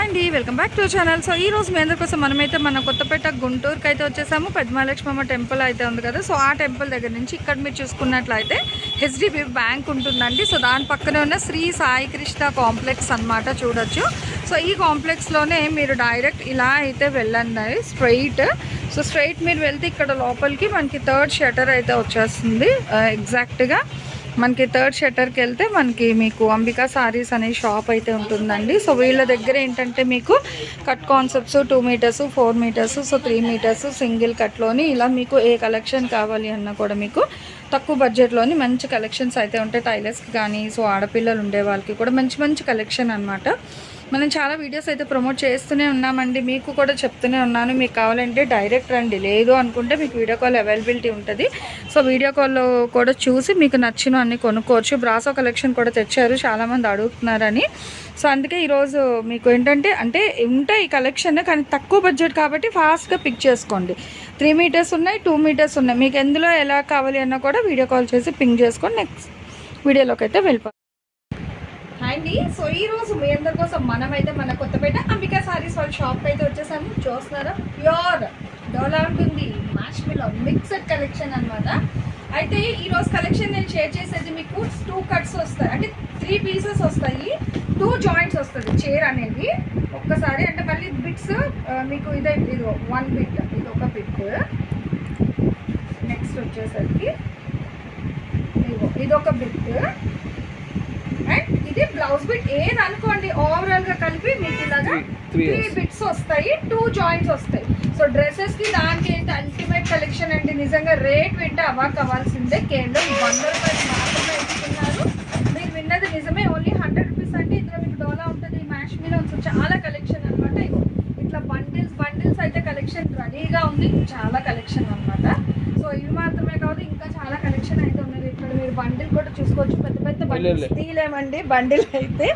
అండి welcome back to channel so ఈ రోజు మీ అందరి కోసం మనమైతే మన కొత్తపేట గుంటూరుకి అయితే వచ్చేసాము. పెద్దమహాలక్ష్మమ్మ టెంపుల్ అయితే ఉంది కదా. సో ఆ టెంపుల్ దగ్గర నుంచి ఇక్కడ మీరు చూసుకున్నట్లయితే హెచ్డిబి బ్యాంక్ ఉంటుందండి. సో దాని పక్కనే ఉన్న శ్రీ సాయి కృష్ణ కాంప్లెక్స్ అన్నమాట చూడొచ్చు. సో ఈ కాంప్లెక్స్లోనే మీరు డైరెక్ట్ ఇలా అయితే వెళ్ళండి స్ట్రైట్ సో స్ట్రైట్ మీరు వెళ్తే ఇక్కడ లోపలికి మనకి థర్డ్ షటర్ అయితే వచ్చేస్తుంది uh, ఎగ్జాక్ట్గా మనకి థర్డ్ షట్టర్కి వెళ్తే మనకి మీకు అంబికా సారీస్ అనే షాప్ అయితే ఉంటుందండి. సో వీళ్ళ దగ్గర ఏంటంటే మీకు cut concepts two meters four meters so three meters single కట్లోని ఇలా మీకు ఏ కలెక్షన్ కావాలి అన్నా కూడా మీకు తక్కువ బడ్జెట్లోని మంచి కలెక్షన్స్ అయితే ఉంటాయి. టైలర్స్కి కానీ సో ఆడపిల్లలు ఉండే వాళ్ళకి కూడా మంచి మంచి కలెక్షన్ అనమాట మనం చాలా వీడియోస్ అయితే ప్రమోట్ చేస్తూనే ఉన్నామండి. మీకు కూడా చెప్తూనే ఉన్నాను. మీకు కావాలంటే డైరెక్ట్ రండి. లేదు అనుకుంటే మీకు వీడియో కాల్ అవైలబిలిటీ ఉంటుంది. సో వీడియో కాల్లో కూడా చూసి మీకు నచ్చిన అన్ని కొనుక్కోవచ్చు. బ్రాసో కలెక్షన్ కూడా తెచ్చారు. చాలామంది అడుగుతున్నారని. సో అందుకే ఈరోజు మీకు ఏంటంటే అంటే ఉంటాయి కలెక్షన్ కానీ తక్కువ బడ్జెట్ కాబట్టి ఫాస్ట్గా పిక్ చేసుకోండి. త్రీ మీటర్స్ ఉన్నాయి టూ మీటర్స్ ఉన్నాయి. మీకు ఎందులో ఎలా కావాలి అన్నా కూడా వీడియో కాల్ చేసి పింక్ చేసుకొని నెక్స్ట్ వీడియోలోకి అయితే వెళ్ళిపో అండి. సో ఈ రోజు మీ అందరి కోసం మనమైతే మన కొత్తపేట అంబికా సారీస్ వాళ్ళ షాప్ అయితే వచ్చేసాము. చూస్తున్నారా? ప్యూర్ డోలా ఉంటుంది. మాష్మిలో మిక్స్డ్ కలెక్షన్ అన్నమాట. అయితే ఈ రోజు కలెక్షన్ నేను షేర్ చేసేది మీకు టూ కట్స్ వస్తాయి. అంటే త్రీ పీసెస్ వస్తాయి. టూ జాయింట్స్ వస్తుంది చైర్ అనేది. ఒక్కసారి అంటే మళ్ళీ బిట్స్ మీకు ఇదే ఇది వన్ బిట్ ఇది ఒక బిట్ నెక్స్ట్ వచ్చేసరికి ఇదిగో ఇది ఒక బిట్ అండ్ ఇది బ్లౌజ్ బిట్ ఏది అనుకోండి ఓవరాల్గా కలిపి మీకు ఇలాగా త్రీ బిట్స్ వస్తాయి. టూ జాయింట్స్ వస్తాయి. సో డ్రెస్సెస్కి దానికి అయితే అల్టిమేట్ కలెక్షన్ అండి నిజంగా రేట్ వింటే అవాక్ అవ్వాల్సిందే కేవలం వంద రూపాయలు మాత్రమే ఇస్తున్నారు. మీరు విన్నది నిజమే ఓన్లీ హండ్రెడ్ రూపీస్ అంటే ఇందులో మీకు డోలా ఉంటుంది మ్యాష్ మీద ఉంటుంది. చాలా కలెక్షన్ అనమాట ఇట్లా బండిల్స్ బండిల్స్ అయితే కలెక్షన్ రెడీగా ఉంది. చాలా కలెక్షన్ అన్నమాట. సో ఇవి మాత్రమే కాదు ఇంకా చాలా కలెక్షన్ అయితే ఇక్కడ మీరు బండిల్ కూడా చూసుకోవచ్చు. పెద్ద పెద్ద బండిల్స్ తీయలేమండి బండిల్ అయితే.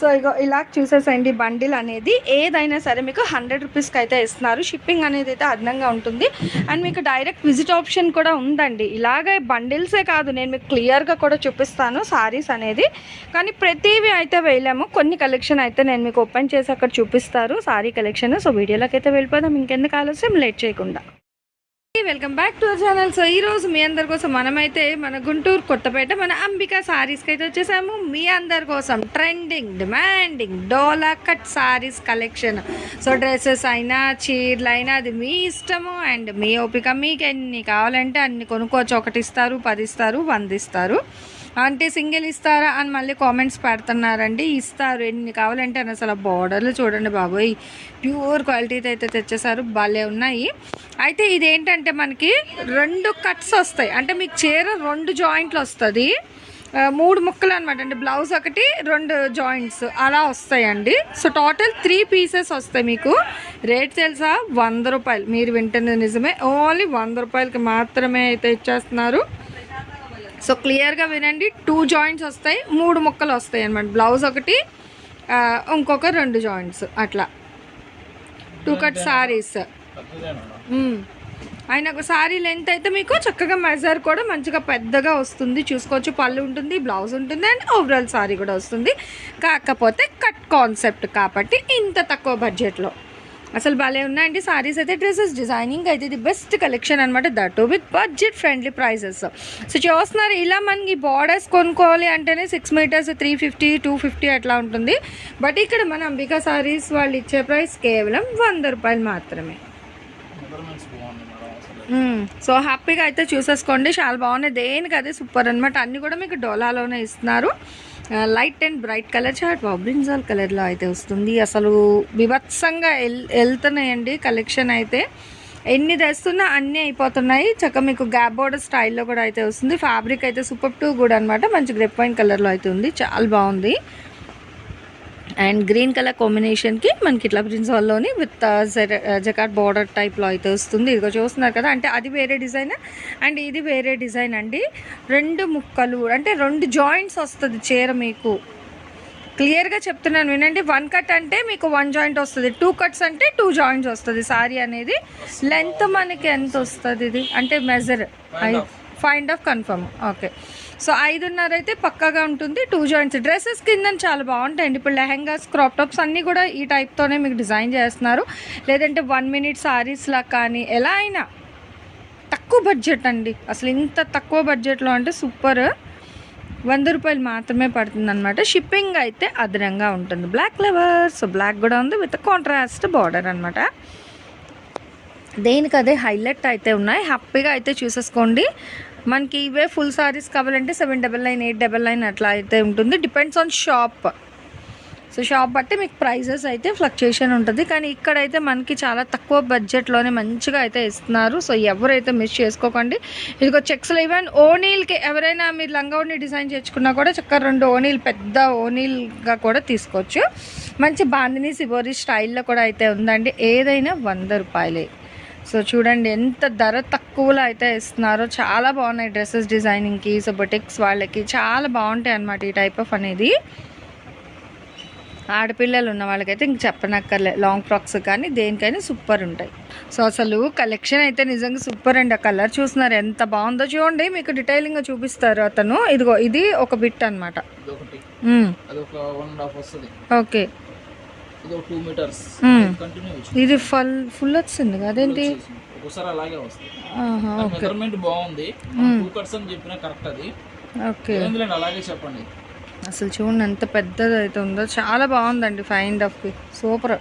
సో ఇగో ఇలా చూసేసండి బండిల్ అనేది. ఏదైనా సరే మీకు హండ్రెడ్ రూపీస్కి అయితే ఇస్తున్నారు. షిప్పింగ్ అనేది అయితే అదనంగా ఉంటుంది. అండ్ మీకు డైరెక్ట్ విజిట్ ఆప్షన్ కూడా ఉందండి. ఇలాగే బండిల్సే కాదు నేను మీకు క్లియర్గా కూడా చూపిస్తాను సారీస్ అనేది. కానీ ప్రతివి అయితే వేయలేము కొన్ని కలెక్షన్ అయితే నేను మీకు ఓపెన్ చేసి అక్కడ చూపిస్తారు. Sorry collection. సో వీడియోలోకి అయితే వెళ్ళిపోదాం. ఇంకెందుకు ఆలస్యం? లేట్ చేయకుండా. Welcome back to channel so ఈ రోజు మీ అందరి కోసం మనమైతే మన గుంటూరు కొత్తపేట మన అంబికా సారీస్కి అయితే వచ్చేసాము. మీ అందరి కోసం trending demanding dola cut saris collection so dresses అయినా చీరలు అయినా అది మీ ఇష్టము అండ్ మీ ఓపిక మీకు ఎన్ని కావాలంటే అన్ని కొనుక్కోవచ్చు. ఒకటి ఇస్తారు పది ఇస్తారు వంద ఇస్తారు. అంటే సింగిల్ ఇస్తారా అని మళ్ళీ కామెంట్స్ పెడుతున్నారండి. ఇస్తారు ఎన్ని కావాలంటే అని అసలు బార్డర్లు చూడండి బాబోయ్. ప్యూర్ క్వాలిటీతో అయితే తెచ్చేసారు భలే ఉన్నాయి. అయితే ఇదేంటంటే మనకి రెండు కట్స్ వస్తాయి. అంటే మీకు చీర రెండు జాయింట్లు వస్తుంది. మూడు ముక్కలు అనమాట అంటే బ్లౌజ్ ఒకటి రెండు జాయింట్స్ అలా వస్తాయండి. సో టోటల్ త్రీ పీసెస్ వస్తాయి మీకు. రేట్ తెలుసా? వంద రూపాయలు. మీరు వింటున్నది నిజమే. ఓన్లీ వంద రూపాయలకి మాత్రమే అయితే ఇచ్చేస్తున్నారు. సో క్లియర్గా వినండి. టూ జాయింట్స్ వస్తాయి మూడు ముక్కలు వస్తాయి అనమాట బ్లౌజ్ ఒకటి ఇంకొక రెండు జాయింట్స్ అట్లా. Two cut saris. ఆయన ఒక సారీ లెంత్ అయితే మీకు చక్కగా మెజర్ కూడా మంచిగా పెద్దగా వస్తుంది. చూసుకోవచ్చు పళ్ళు ఉంటుంది బ్లౌజ్ ఉంటుంది అండ్ ఓవరాల్ సారీ కూడా వస్తుంది. కాకపోతే కట్ కాన్సెప్ట్ కాబట్టి ఇంత తక్కువ బడ్జెట్లో అసలు భలే ఉన్నాయండి సారీస్ అయితే డ్రెస్సెస్ డిజైనింగ్ అయితే ఇది బెస్ట్ కలెక్షన్ అనమాట that with budget friendly prices so చూస్తున్నారు ఇలా మనకి బార్డర్స్ కొనుక్కోవాలి అంటేనే six meters three fifty two fifty అట్లా ఉంటుంది. బట్ ఇక్కడ మన అంబికా సారీస్ వాళ్ళు ఇచ్చే ప్రైస్ కేవలం వంద రూపాయలు మాత్రమే. సో హ్యాపీగా అయితే చూసేసుకోండి. చాలా బాగున్నాయి. దేనికి అదే సూపర్ అనమాట అన్నీ కూడా మీకు డోలాలోనే ఇస్తున్నారు. Light and bright colour chart. Brinjal కలర్లో అయితే వస్తుంది. అసలు బిభత్సంగా వెల్ వెళ్తున్నాయండి కలెక్షన్ అయితే. ఎన్ని తెస్తున్నా అన్నీ అయిపోతున్నాయి. చక్కగా మీకు గ్యాప్ బోర్డర్ స్టైల్లో కూడా అయితే వస్తుంది. ఫ్యాబ్రిక్ అయితే సూపర్ టూ కూడా అనమాట మంచి గ్రెప్ వైన్ కలర్లో అయితే ఉంది. చాలా బాగుంది. అండ్ గ్రీన్ కలర్ కాంబినేషన్కి మనకి ఇట్లా ప్రిన్సాల్లోని విత్ జకాట్ బార్డర్ టైప్లో అయితే వస్తుంది. ఇదిగో చూస్తున్నారు కదా అంటే అది వేరే డిజైన్ అండ్ ఇది వేరే డిజైన్ అండి. రెండు ముక్కలు అంటే రెండు జాయింట్స్ వస్తుంది చీర మీకు. క్లియర్గా చెప్తున్నాను వినండి. వన్ కట్ అంటే మీకు వన్ జాయింట్ వస్తుంది టూ కట్స్ అంటే టూ జాయింట్స్ వస్తుంది సారీ అనేది. లెంత్ మనకి ఎంత వస్తుంది ఇది? అంటే measure find of confirm. Okay. So ఐదున్నర అయితే పక్కాగా ఉంటుంది టూ జాయింట్స్ డ్రెస్సెస్ కింద చాలా బాగుంటాయండి. ఇప్పుడు లెహెంగాస్ క్రాప్ టాప్స్ అన్నీ కూడా ఈ టైప్తోనే మీకు డిజైన్ చేస్తున్నారు. లేదంటే వన్ మినిట్ సారీస్లా కానీ ఎలా అయినా తక్కువ బడ్జెట్ అండి. అసలు ఇంత తక్కువ బడ్జెట్లో అంటే సూపర్ వంద రూపాయలు మాత్రమే పడుతుంది అనమాట షిప్పింగ్ అయితే అదనంగా ఉంటుంది. బ్లాక్ లెవర్స్ బ్లాక్ కూడా ఉంది విత్ కాంట్రాస్ట్ బార్డర్ అనమాట దేనికి అదే హైలైట్ అయితే ఉన్నాయి. హ్యాపీగా అయితే చూసేసుకోండి. మనకి ఇవే ఫుల్ సారీస్ కావాలంటే seven double nine eight double nine అట్లా అయితే ఉంటుంది. Depends on shop so shop బట్టి మీకు ప్రైజెస్ అయితే ఫ్లక్చుయేషన్ ఉంటుంది. కానీ ఇక్కడైతే మనకి చాలా తక్కువ బడ్జెట్లోనే మంచిగా అయితే ఇస్తున్నారు. సో ఎవరైతే మిస్ చేసుకోకండి. ఇదిగో చెక్స్లో ఈవెన్ ఓనీల్కి ఎవరైనా మీరు లంగా డిజైన్ చేసుకున్నా కూడా చక్కగా రెండు ఓనీల్ పెద్ద ఓనీల్గా కూడా తీసుకోవచ్చు. మంచి బాందిని సిబోరి స్టైల్లో కూడా అయితే ఉందండి. ఏదైనా వంద రూపాయలే. సో చూడండి ఎంత ధర తక్కువలో అయితే ఇస్తున్నారో చాలా బాగున్నాయి డ్రెస్సెస్ డిజైనింగ్కి సో బొటిక్స్ వాళ్ళకి చాలా బాగుంటాయి అన్నమాట ఈ టైప్ ఆఫ్ అనేది. ఆడపిల్లలు ఉన్న వాళ్ళకైతే ఇంక చెప్పనక్కర్లే లాంగ్ ఫ్రాక్స్ కానీ దేనికైనా సూపర్ ఉంటాయి. సో అసలు కలెక్షన్ అయితే నిజంగా సూపర్ అండి. ఆ కలర్ చూస్తున్నారు ఎంత బాగుందో చూడండి మీకు డీటెయిలింగ్గా చూపిస్తారు అతను. ఇదిగో ఇది ఒక బిట్ అనమాట ఓకే. ఇది ఒక టూ మీటర్స్ Hmm. ఇది ఫుల్ ఫుల్ వచ్చింది అదేంటి? ఒకసారి అలాగే వస్తుంది ఆహా, ఓకే. మెజర్మెంట్ బాగుంది. కట్స్ అని చెప్పిన కరెక్ట్ అది. ఓకే. ఏందులేండి అలాగే చెప్పండి. అసలు చూడండి ఎంత పెద్దది అయితే ఉందో చాలా బాగుందండి ఫైండ్ ఆఫ్కి సూపర్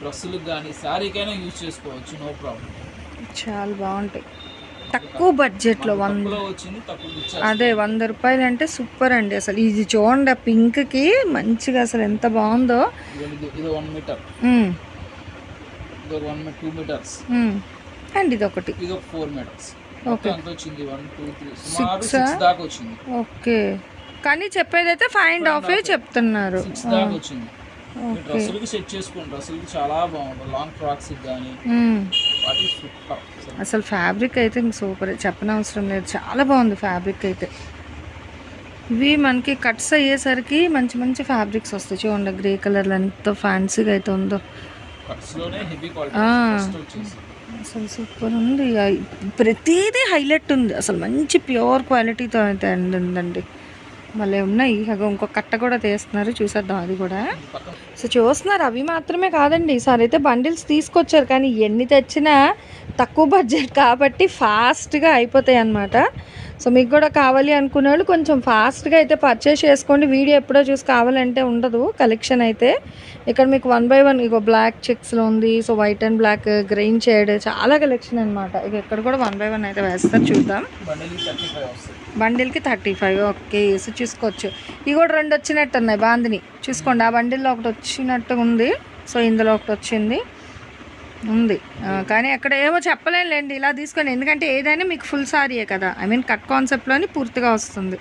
డ్రెస్సులకు కానీ శారీకైనా యూజ్ చేసుకోవచ్చు. నో ప్రాబ్లం చాలా బాగుంటాయి. తక్కువ బడ్జెట్లో వంద. అదే వంద రూపాయలు అంటే సూపర్ అండి అసలు. ఇది చూడండి ఆ పింక్కి మంచిగా అసలు ఎంత బాగుందో. అండ్ ఇది ఒకటి. వచ్చింది ఓకే. కానీ చెప్పేదైతే చెప్తున్నారు. ఓకే. డ్రెస్సులకి సెట్ చేసుకోండి డ్రెస్సులకి చాలా బాగుంటుంది. లాంగ్ ఫ్రాక్స్ కానీ అసలు ఫ్యాబ్రిక్ అయితే ఇంక సూపర్. చెప్పనవసరం లేదు. చాలా బాగుంది ఫ్యాబ్రిక్ అయితే. ఇవి మనకి కట్స్ అయ్యేసరికి మంచి మంచి ఫ్యాబ్రిక్స్ వస్తాయి. చూడండి గ్రే కలర్లో ఎంత ఫ్యాన్సీగా అయితే ఉందో. అసలు సూపర్ ఉంది. ప్రతిదీ హైలైట్ ఉంది. అసలు మంచి ప్యూర్ క్వాలిటీతో అయితే ఉందండి. మళ్ళీ ఉన్నాయి. అగో ఇంకో కట్ట కూడా తీస్తున్నారు. చూసేద్దాం అది కూడా. సో చూస్తున్నారు అవి మాత్రమే కాదండి. ఈసారి అయితే బండిల్స్ తీసుకొచ్చారు. కానీ ఎన్ని తెచ్చినా తక్కువ బడ్జెట్ కాబట్టి ఫాస్ట్గా అయిపోతాయి అన్నమాట. సో మీకు కూడా కావాలి అనుకునే వాళ్ళు కొంచెం ఫాస్ట్గా అయితే పర్చేస్ చేసుకోండి. వీడియో ఎప్పుడో చూసి కావాలంటే ఉండదు. కలెక్షన్ అయితే ఇక్కడ మీకు వన్ బై వన్ ఇగో బ్లాక్ చెక్స్లో ఉంది. So white and black green shade చాలా కలెక్షన్ అనమాట ఇక ఇక్కడ కూడా వన్ బై వన్ అయితే వేస్తారు. చూద్దాం. బండిల్కి థర్టీ ఫైవ్ ఓకే సో చూసుకోవచ్చు. ఇవి కూడా రెండు వచ్చినట్టు ఉన్నాయి బాందిని. చూసుకోండి ఆ బండిల్లో ఒకటి వచ్చినట్టు ఉంది. సో ఇందులో ఒకటి వచ్చింది. ఉంది. కానీ అక్కడ ఏమో చెప్పలేనులేండి ఇలా తీసుకొని. ఎందుకంటే ఏదైనా మీకు ఫుల్ సారీయే కదా. ఐ మీన్ కట్ కాన్సెప్ట్లోని పూర్తిగా వస్తుంది.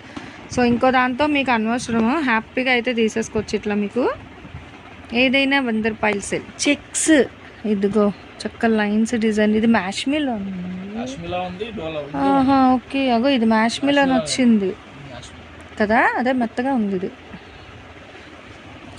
సో ఇంకో దాంతో మీకు అనవసరము. హ్యాపీగా అయితే తీసేసుకోవచ్చు ఇట్లా మీకు. ఏదైనా వంద రూపాయలు సెల్ చెక్స్. ఇదిగో. చక్క లైన్స్ డిజైన్. ఇది మ్యాష్ మిల్ ఓకే. అగో ఇది మ్యాష్ మిల్ అని వచ్చింది కదా? అదే మెత్తగా ఉంది ఇది.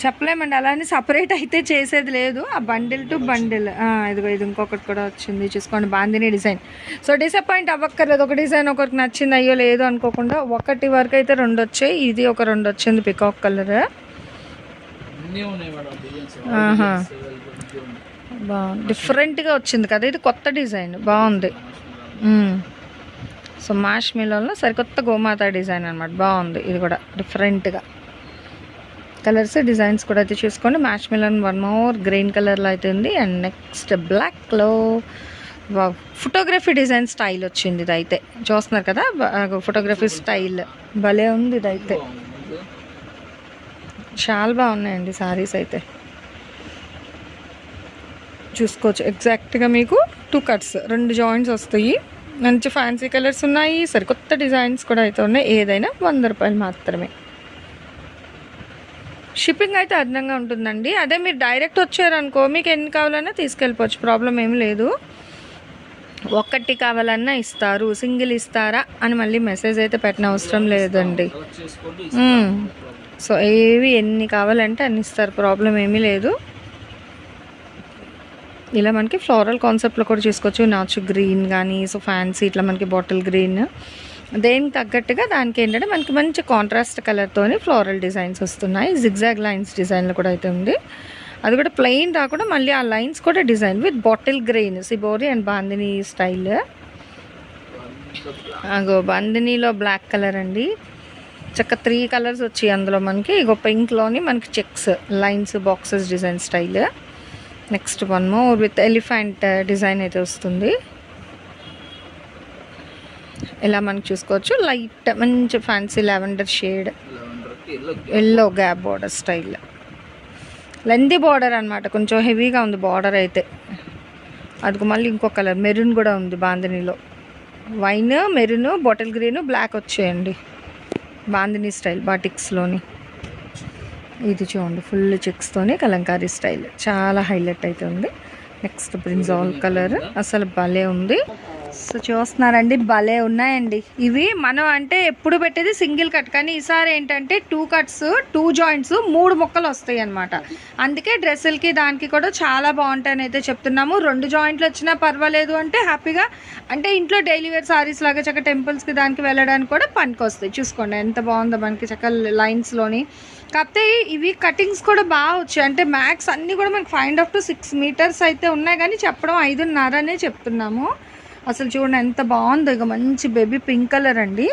చెప్పలేమండి అలానే సపరేట్ అయితే చేసేది లేదు. ఆ బండిల్ టు బండిల్ ఇదిగో ఇది ఇంకొకటి కూడా వచ్చింది. చూసుకోండి బాందిని డిజైన్. సో డిసప్పాయింట్ అవ్వక్కర్లేదు. ఒక డిజైన్ ఒకరికి నచ్చింది అయ్యో లేదు అనుకోకుండా ఒకటి వరకు అయితే రెండు వచ్చాయి. ఇది ఒక రెండు వచ్చింది పికాక్ కలర్ బాగుంది డిఫరెంట్గా వచ్చింది కదా ఇది కొత్త డిజైన్ బాగుంది. సో మాష్ మిల్లలో సరికొత్త గోమాత డిజైన్ అనమాట బాగుంది ఇది కూడా డిఫరెంట్గా కలర్స్ డిజైన్స్ కూడా అయితే చూసుకోండి. Match Milan one more green కలర్లో అయితే ఉంది. అండ్ నెక్స్ట్ బ్లాక్లో ఫోటోగ్రఫీ డిజైన్ స్టైల్ వచ్చింది ఇది అయితే. చూస్తున్నారు కదా ఫోటోగ్రఫీ స్టైల్. భలే ఉంది ఇది అయితే. చాలా బాగున్నాయండి సారీస్ అయితే. చూసుకోవచ్చు. ఎగ్జాక్ట్గా మీకు టూ కట్స్ రెండు జాయింట్స్ వస్తాయి. మంచి ఫ్యాన్సీ కలర్స్ ఉన్నాయి. సరికొత్త డిజైన్స్ కూడా అయితే ఉన్నాయి. ఏదైనా వంద రూపాయలు మాత్రమే. షిప్పింగ్ అయితే అదనంగా ఉంటుందండి. అదే మీరు డైరెక్ట్ వచ్చారనుకో మీకు ఎన్ని కావాలన్నా తీసుకెళ్ళిపోవచ్చు. ప్రాబ్లం ఏం లేదు. ఒక్కటి కావాలన్నా ఇస్తారు. సింగిల్ ఇస్తారా అని మళ్ళీ మెసేజ్ అయితే పెట్టిన అవసరం లేదండి. సో ఏవి ఎన్ని కావాలంటే అన్ని ఇస్తారు. ప్రాబ్లం ఏమీ లేదు. ఇలా మనకి ఫ్లోరల్ కాన్సెప్ట్లో కూడా చేసుకోవచ్చు. నాచు గ్రీన్ కానీ సో ఫ్యాన్సీ ఇట్లా మనకి బాటిల్ గ్రీన్ దేనికి తగ్గట్టుగా దానికి ఏంటంటే మనకి మంచి కాంట్రాస్ట్ కలర్తోని ఫ్లోరల్ డిజైన్స్ వస్తున్నాయి. జిగ్జాగ్ లైన్స్ డిజైన్లో కూడా అయితే ఉంది. అది కూడా ప్లెయిన్ రాకుండా మళ్ళీ ఆ లైన్స్ కూడా design with bottle grain shibori and bandhani style అగో బాందినీలో బ్లాక్ కలర్ అండి. చక్క త్రీ కలర్స్ వచ్చాయి అందులో మనకి. ఇగో పింక్లోని మనకి checks lines boxes design style next one more with elephant design అయితే వస్తుంది. ఇలా మనం చూసుకోవచ్చు? లైట్ మంచి fancy lavender shade yellow gap border style lengthy border అనమాట కొంచెం హెవీగా ఉంది బార్డర్ అయితే. అదిగో మళ్ళీ ఇంకో కలర్ మెరూన్ కూడా ఉంది బాందినీలో. Wine maroon bottle green black వచ్చేయండి. బాందినీ స్టైల్ బాటిక్స్లోని ఇది చూడండి ఫుల్ చెక్స్తోనే కలంకారీ స్టైల్. చాలా హైలైట్ అయితే ఉంది. నెక్స్ట్ బ్రింజాల్ కలర్ అసలు భలే ఉంది. సో చూస్తున్నారండి భలే ఉన్నాయండి. ఇవి మనం అంటే ఎప్పుడు పెట్టేది సింగిల్ కట్ కానీ ఈసారి ఏంటంటే టూ కట్స్ టూ జాయింట్స్ మూడు ముక్కలు వస్తాయి అనమాట అందుకే డ్రెస్సులకి దానికి కూడా చాలా బాగుంటాయని అయితే చెప్తున్నాము. రెండు జాయింట్లు వచ్చినా పర్వాలేదు అంటే హ్యాపీగా అంటే ఇంట్లో డైలీ వేర్ సారీస్ లాగా చక్క టెంపుల్స్కి దానికి వెళ్ళడానికి కూడా పనికి వస్తాయి. చూసుకోండి ఎంత బాగుందో మనకి చక్క లైన్స్లోని కాకపోతే ఇవి కటింగ్స్ కూడా బాగా వచ్చాయి. అంటే మ్యాక్స్ అన్నీ కూడా మనకి five half to six meters అయితే ఉన్నాయి కానీ చెప్పడం ఐదున్నరనే చెప్తున్నాము. అసలు చూడండి ఎంత బాగుందో ఇక మంచి బేబీ పింక్ కలర్ అండి.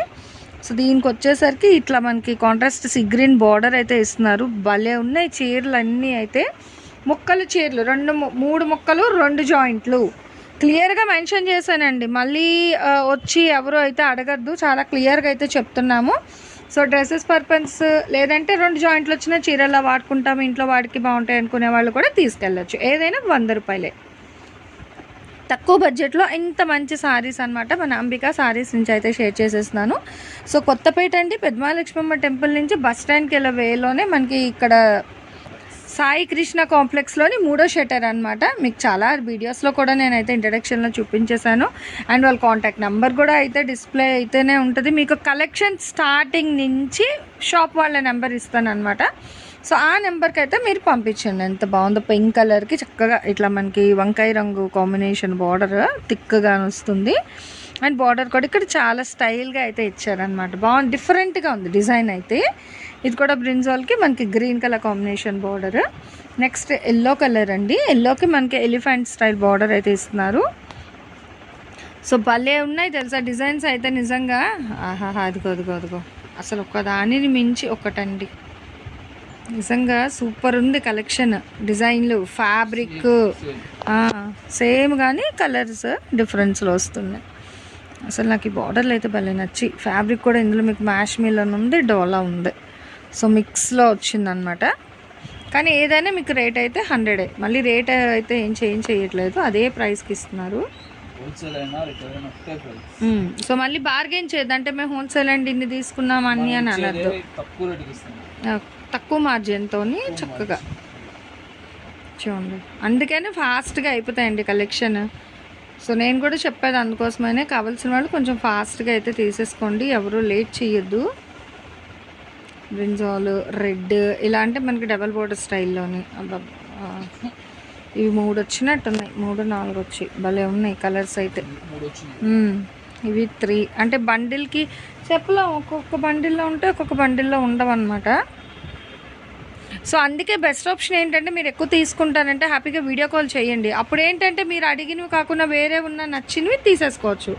సో దీనికి వచ్చేసరికి ఇట్లా మనకి కాంట్రాస్ట్ సి గ్రీన్ బార్డర్ అయితే ఇస్తున్నారు. భలే ఉన్నాయి చీరలు అన్నీ అయితే. ముక్కలు చీరలు రెండు ము- మూడు ముక్కలు రెండు జాయింట్లు. క్లియర్గా మెన్షన్ చేశానండి. మళ్ళీ వచ్చి ఎవరు అయితే అడగద్దు చాలా క్లియర్గా అయితే చెప్తున్నాము. సో డ్రెస్సెస్ పర్పస్ లేదంటే రెండు జాయింట్లు వచ్చిన చీరలా వాడుకుంటాము ఇంట్లో వాడికి బాగుంటాయి అనుకునే వాళ్ళు కూడా తీసుకెళ్ళచ్చు. ఏదైనా వంద రూపాయలే. తక్కువ బడ్జెట్లో ఇంత మంచి సారీస్ అనమాట మన అంబికా సారీస్ నుంచి అయితే షేర్ చేసేస్తున్నాను. సో కొత్తపేట అండి పెద్దమహాలక్ష్మమ్మ టెంపుల్ నుంచి బస్ స్టాండ్కి వెళ్ళే వేలోనే మనకి ఇక్కడ సాయి కృష్ణ కాంప్లెక్స్లోని మూడో షటర్ అనమాట మీకు చాలా వీడియోస్లో కూడా నేనైతే ఇంట్రడక్షన్లో చూపించేశాను. అండ్ వాళ్ళ కాంటాక్ట్ నెంబర్ కూడా అయితే డిస్ప్లే అయితేనే ఉంటుంది. మీకు కలెక్షన్ స్టార్టింగ్ నుంచి షాప్ వాళ్ళ నెంబర్ ఇస్తాను అనమాట సో ఆ నెంబర్కి అయితే మీరు పంపించండి. ఎంత బాగుందో పింక్ కలర్కి చక్కగా ఇట్లా మనకి వంకాయ రంగు కాంబినేషన్ బార్డర్ థిక్గా వస్తుంది. అండ్ బార్డర్ కూడా ఇక్కడ చాలా స్టైల్గా అయితే ఇచ్చారనమాట బాగుంది డిఫరెంట్గా ఉంది డిజైన్ అయితే. ఇది కూడా బ్రింజాల్కి మనకి green colour combination border. Next yellow colour అండి. ఎల్లోకి మనకి ఎలిఫెంట్ స్టైల్ బార్డర్ అయితే ఇస్తున్నారు. సో భలే ఉన్నాయి తెలుసా డిజైన్స్ అయితే నిజంగా. ఆహాహా అదిగో అదిగో అదిగో. అసలు ఒక దానిని మించి ఒకటండి నిజంగా సూపర్ ఉంది కలెక్షన్. డిజైన్లు ఫ్యాబ్రిక్ సేమ్ కానీ కలర్స్ డిఫరెన్స్లో వస్తున్నాయి. అసలు నాకు ఈ బార్డర్లు అయితే భలే నచ్చి ఫ్యాబ్రిక్ కూడా ఇందులో మీకు మ్యాష్ మిలన్ ఉంది డోలా ఉంది. సో మిక్స్లో వచ్చిందనమాట కానీ ఏదైనా మీకు రేట్ అయితే హండ్రెడే మళ్ళీ రేట్ అయితే ఏం చేంజ్ చేయట్లేదు. అదే ప్రైస్కి ఇస్తున్నారు. సో మళ్ళీ బార్గెన్ చేయద్దు మేము హోల్సేల్ అండి ఇన్ని తీసుకున్నాం అన్ని అని అనద్దు. తక్కువ మార్జిన్తో చక్కగా. చూడండి. అందుకని ఫాస్ట్గా అయిపోతాయండి కలెక్షన్. సో నేను కూడా చెప్పేది అందుకోసమనే కావాల్సిన వాళ్ళు కొంచెం ఫాస్ట్గా అయితే తీసేసుకోండి. ఎవరు లేట్ చేయొద్దు. బ్రింజాల్ రెడ్ ఇలా అంటే మనకి డబల్ బోర్డర్ స్టైల్లోని. అబ్బా ఇవి మూడు వచ్చినట్టున్నాయి. మూడు నాలుగు వచ్చి భలే ఉన్నాయి కలర్స్ అయితే. ఇవి త్రీ. అంటే బండిల్కి చెప్పలేం. ఒక్కొక్క బండిల్లో ఉంటే ఒక్కొక్క బండిల్లో ఉండవన్నమాట. సో అందుకే బెస్ట్ ఆప్షన్ ఏంటంటే మీరు ఎక్కువ తీసుకుంటారంటే హ్యాపీగా వీడియో కాల్ చేయండి. అప్పుడు ఏంటంటే మీరు అడిగినవి కాకుండా వేరే ఉన్న నచ్చినవి తీసేసుకోవచ్చు.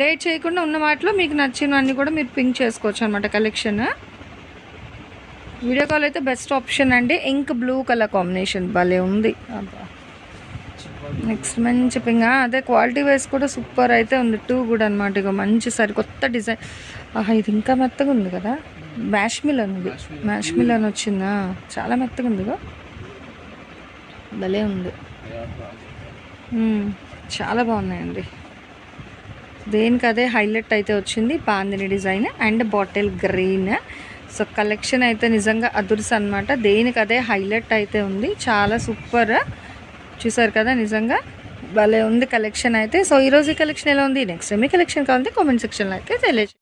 లేట్ చేయకుండా ఉన్న వాటిలో మీకు నచ్చినవన్నీ కూడా మీరు పింక్ చేసుకోవచ్చు అనమాట కలెక్షన్. వీడియో కాల్ అయితే బెస్ట్ ఆప్షన్ అండి. ఇంక్ బ్లూ కలర్ కాంబినేషన్ భలే ఉంది. అబ్బా నెక్స్ట్ మంచి పింక్. అదే క్వాలిటీ వైజ్ కూడా సూపర్ అయితే ఉంది. టూ కూడా అనమాట ఇక మంచి సరికొత్త డిజైన్. ఆహా ఇది ఇంకా మెత్తగా ఉంది కదా? మ్యాష్ మిలన్ ఇది మిలన్ వచ్చిందా? చాలా మెత్తగా ఉంది ఇగో భలే ఉంది. చాలా బాగున్నాయండి. దేనికి అదే హైలైట్ అయితే వచ్చింది? Bandhani design and bottle green. So collection అయితే నిజంగా అదుర్స్ అనమాట దేనికి అదే హైలైట్ అయితే ఉంది? చాలా సూపర్. చూసారు కదా నిజంగా భలే ఉంది కలెక్షన్ అయితే. సో ఈరోజు ఈ కలెక్షన్ ఎలా ఉంది? నెక్స్ట్ మీ కలెక్షన్ కావాలంటే కామెంట్ సెక్షన్లో అయితే తెలియజేయండి.